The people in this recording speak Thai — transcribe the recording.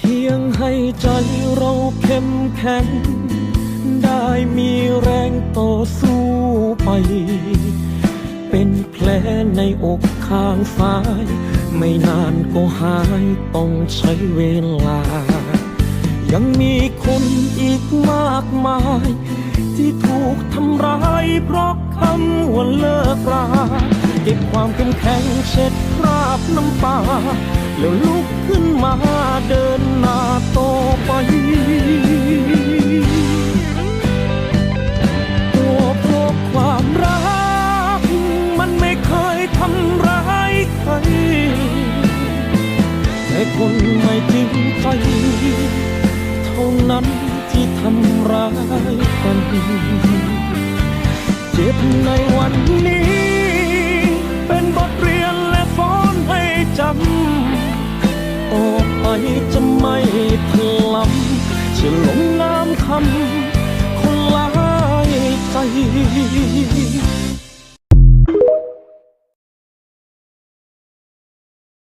เพียงให้ใจเราเข้มแข็ง ได้มีแรงต่อสู้ไป เป็นแผลในอกข้างซ้าย ไม่นานก็หายต้องใช้เวลา ยังมีคนอีกมากมาย ที่ถูกทำร้ายเพราะคำว่าเลิกราเก็บความเข้มแข็งเช็ดคราบน้ำตา แล้วลุกขึ้นมา คนไม่จริงไปเท่านั้นที่ทำร้ายกันเจ็บในวันนี้ เป็นบทเรียนและสอนให้จำ ต่อไปจะไม่ถ